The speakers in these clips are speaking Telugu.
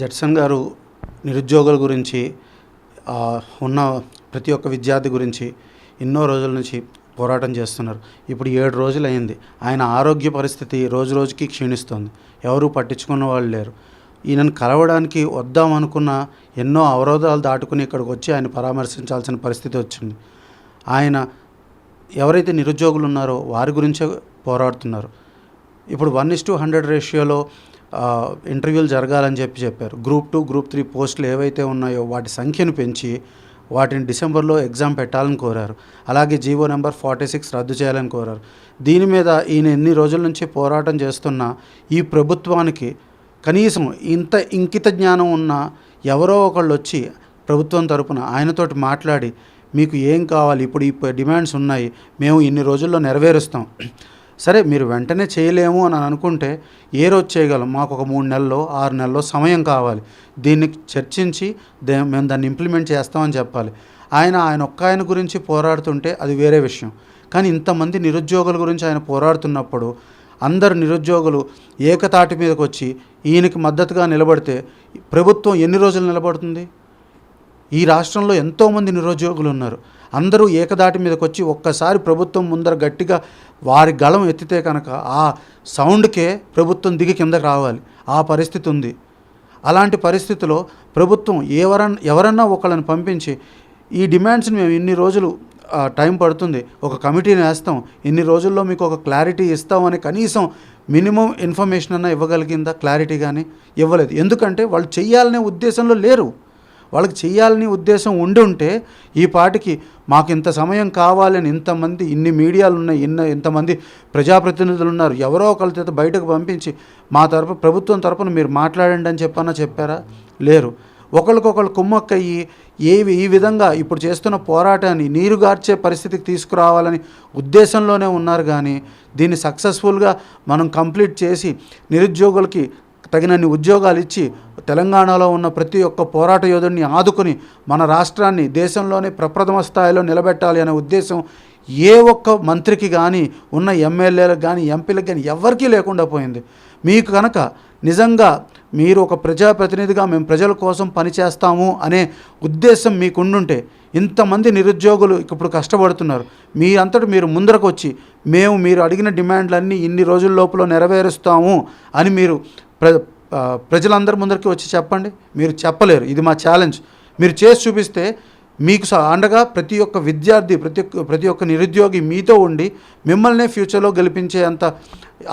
జడ్సన్ గారు నిరుద్యోగుల గురించి ఉన్న ప్రతి ఒక్క విద్యార్థి గురించి ఎన్నో రోజుల నుంచి పోరాటం చేస్తున్నారు. ఇప్పుడు ఏడు రోజులు అయింది ఆయన ఆరోగ్య పరిస్థితి రోజు రోజుకి క్షీణిస్తుంది. ఎవరూ పట్టించుకున్న వాళ్ళు లేరు. ఈయనను కలవడానికి వద్దామనుకున్న ఎన్నో అవరోధాలు దాటుకుని ఇక్కడికి వచ్చి ఆయన పరామర్శించాల్సిన పరిస్థితి వచ్చింది. ఆయన ఎవరైతే నిరుద్యోగులు ఉన్నారో వారి గురించే పోరాడుతున్నారు. ఇప్పుడు వన్ ఇస్ టు హండ్రెడ్ రేషియోలో ఇంటర్వ్యూలు జరగాలని చెప్పి చెప్పారు. గ్రూప్ టూ గ్రూప్ త్రీ పోస్టులు ఏవైతే ఉన్నాయో వాటి సంఖ్యను పెంచి వాటిని డిసెంబర్లో ఎగ్జామ్ పెట్టాలని కోరారు. అలాగే జీవో నెంబర్ ఫార్టీ సిక్స్ రద్దు చేయాలని కోరారు. దీని మీద ఈయన ఎన్ని రోజుల నుంచి పోరాటం చేస్తున్న ఈ ప్రభుత్వానికి కనీసం ఇంత ఇంకిత జ్ఞానం ఉన్న ఎవరో ఒకళ్ళు వచ్చి ప్రభుత్వం తరపున ఆయనతోటి మాట్లాడి మీకు ఏం కావాలి? ఇప్పుడు ఈ డిమాండ్స్ ఉన్నాయి. మేము ఇన్ని రోజుల్లో నెరవేరుస్తాం. సరే మీరు వెంటనే చేయలేము అని అనుకుంటే ఏ రోజు చేయగలం? మాకు ఒక మూడు నెలల్లో ఆరు నెలల్లో సమయం కావాలి. దీన్ని చర్చించి దే మేము దాన్ని ఇంప్లిమెంట్ చేస్తామని చెప్పాలి. ఆయన ఆయన ఒక్క ఆయన గురించి పోరాడుతుంటే అది వేరే విషయం. కానీ ఇంతమంది నిరుద్యోగుల గురించి ఆయన పోరాడుతున్నప్పుడు అందరు నిరుద్యోగులు ఏకతాటి మీదకి వచ్చి ఈయనకి మద్దతుగా నిలబడితే ప్రభుత్వం ఎన్ని రోజులు నిలబడుతుంది? ఈ రాష్ట్రంలో ఎంతోమంది నిరుద్యోగులు ఉన్నారు. అందరూ ఏకదాటి మీదకి వచ్చి ఒక్కసారి ప్రభుత్వం ముందర గట్టిగా వారి గళం ఎత్తితే కనుక ఆ సౌండ్కే ప్రభుత్వం దిగి కిందకి రావాలి. ఆ పరిస్థితి ఉంది. అలాంటి పరిస్థితిలో ప్రభుత్వం ఎవరన్నా ఎవరన్నా ఒకళ్ళని పంపించి ఈ డిమాండ్స్ని మేము ఇన్ని రోజులు టైం పడుతుంది. ఒక కమిటీని వేస్తాం. ఇన్ని రోజుల్లో మీకు ఒక క్లారిటీ ఇస్తామని కనీసం మినిమం ఇన్ఫర్మేషన్ అన్నా ఇవ్వగలిగిందా? క్లారిటీ కానీ ఇవ్వలేదు. ఎందుకంటే వాళ్ళు చేయాలనే ఉద్దేశంలో లేరు. వాళ్ళకి చేయాలని ఉద్దేశం ఉండి ఉంటే ఈ పాటికి మాకు ఇంత సమయం కావాలని ఇంతమంది ఇన్ని మీడియాలు ఉన్నాయి ఇన్న ఇంతమంది ప్రజాప్రతినిధులు ఉన్నారు ఎవరో ఒకరి చేత బయటకు పంపించి మా తరపు ప్రభుత్వం తరపున మీరు మాట్లాడండి అని చెప్పన్నా చెప్పారా? లేరు. ఒకరికొకరు కుమ్మక్కయ్యి ఏవి ఈ విధంగా ఇప్పుడు చేస్తున్న పోరాటాన్ని నీరుగార్చే పరిస్థితికి తీసుకురావాలని ఉద్దేశంలోనే ఉన్నారు కానీ దీన్ని సక్సెస్ఫుల్గా మనం కంప్లీట్ చేసి నిరుద్యోగులకి తగినన్ని ఉద్యోగాలు ఇచ్చి తెలంగాణలో ఉన్న ప్రతి ఒక్క పోరాట యోధుడిని ఆదుకుని మన రాష్ట్రాన్ని దేశంలోనే ప్రప్రథమ స్థాయిలో నిలబెట్టాలి అనే ఉద్దేశం ఏ ఒక్క మంత్రికి కానీ ఉన్న ఎమ్మెల్యేలకు కానీ ఎంపీలకు కానీ ఎవరికీ లేకుండా పోయింది. మీకు కనుక నిజంగా మీరు ఒక ప్రజాప్రతినిధిగా మేము ప్రజల కోసం పనిచేస్తాము అనే ఉద్దేశం మీకుండుంటే ఇంతమంది నిరుద్యోగులు ఇప్పుడు కష్టపడుతున్నారు. మీ అంతటి మీరు ముందరకు వచ్చి మేము మీరు అడిగిన డిమాండ్లన్నీ ఇన్ని రోజుల లోపల నెరవేరుస్తాము అని మీరు ప్ర ప్రజలందరి ముందరికి వచ్చి చెప్పండి. మీరు చెప్పలేరు. ఇది మా ఛాలెంజ్ మీరు చేసి చూపిస్తే మీకు అండగా ప్రతి ఒక్క విద్యార్థి ప్రతి ఒక్క ప్రతి ఒక్క నిరుద్యోగి మీతో ఉండి మిమ్మల్నే ఫ్యూచర్లో గెలిపించే అంత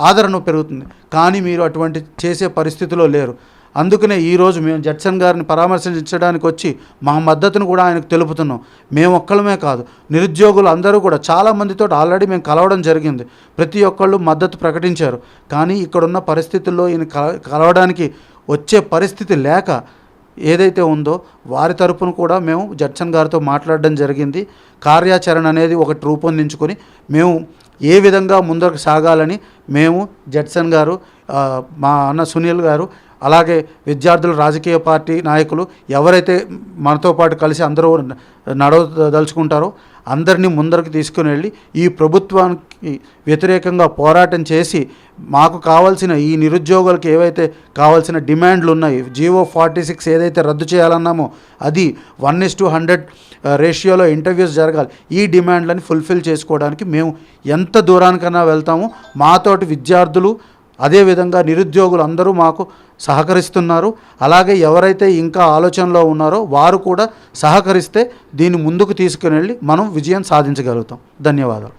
ఆదరణ పెరుగుతుంది. కానీ మీరు అటువంటి చేసే పరిస్థితిలో లేరు. అందుకనే ఈరోజు మేము జడ్సన్ గారిని పరామర్శించడానికి వచ్చి మా మద్దతును కూడా ఆయనకు తెలుపుతున్నాం. మేము ఒక్కళ్ళమే కాదు నిరుద్యోగులు అందరూ కూడా చాలామందితో ఆల్రెడీ మేము కలవడం జరిగింది. ప్రతి ఒక్కళ్ళు మద్దతు ప్రకటించారు. కానీ ఇక్కడున్న పరిస్థితుల్లో ఈయన కల- కలవడానికి వచ్చే పరిస్థితి లేక ఏదైతే ఉందో వారి తరపున కూడా మేము జడ్సన్ గారితో మాట్లాడడం జరిగింది. కార్యాచరణ అనేది ఒకటి రూపొందించుకొని మేము ఏ విధంగా ముందరకు సాగాలని మేము జడ్సన్ గారు మా అన్న సునీల్ గారు అలాగే విద్యార్థులు రాజకీయ పార్టీ నాయకులు ఎవరైతే మనతో పాటు కలిసి అందరూ నడవదలుచుకుంటారో అందరినీ ముందరకు తీసుకుని వెళ్ళి ఈ ప్రభుత్వానికి వ్యతిరేకంగా పోరాటం చేసి మాకు కావాల్సిన ఈ నిరుద్యోగులకు ఏవైతే కావాల్సిన డిమాండ్లు ఉన్నాయి జీవో ఫార్టీ సిక్స్ ఏదైతే రద్దు చేయాలన్నామో అది వన్ ఇస్ టు హండ్రెడ్ రేషియోలో ఇంటర్వ్యూస్ జరగాలి. ఈ డిమాండ్లని ఫుల్ఫిల్ చేసుకోవడానికి మేము ఎంత దూరానికన్నా వెళ్తామో. మాతోటి విద్యార్థులు అదేవిధంగా నిరుద్యోగులు అందరూ మాకు సహకరిస్తున్నారు. అలాగే ఎవరైతే ఇంకా ఆలోచనలో ఉన్నారో వారు కూడా సహకరిస్తే దీన్ని ముందుకు తీసుకుని వెళ్ళి మనం విజయం సాధించగలుగుతాం. ధన్యవాదాలు.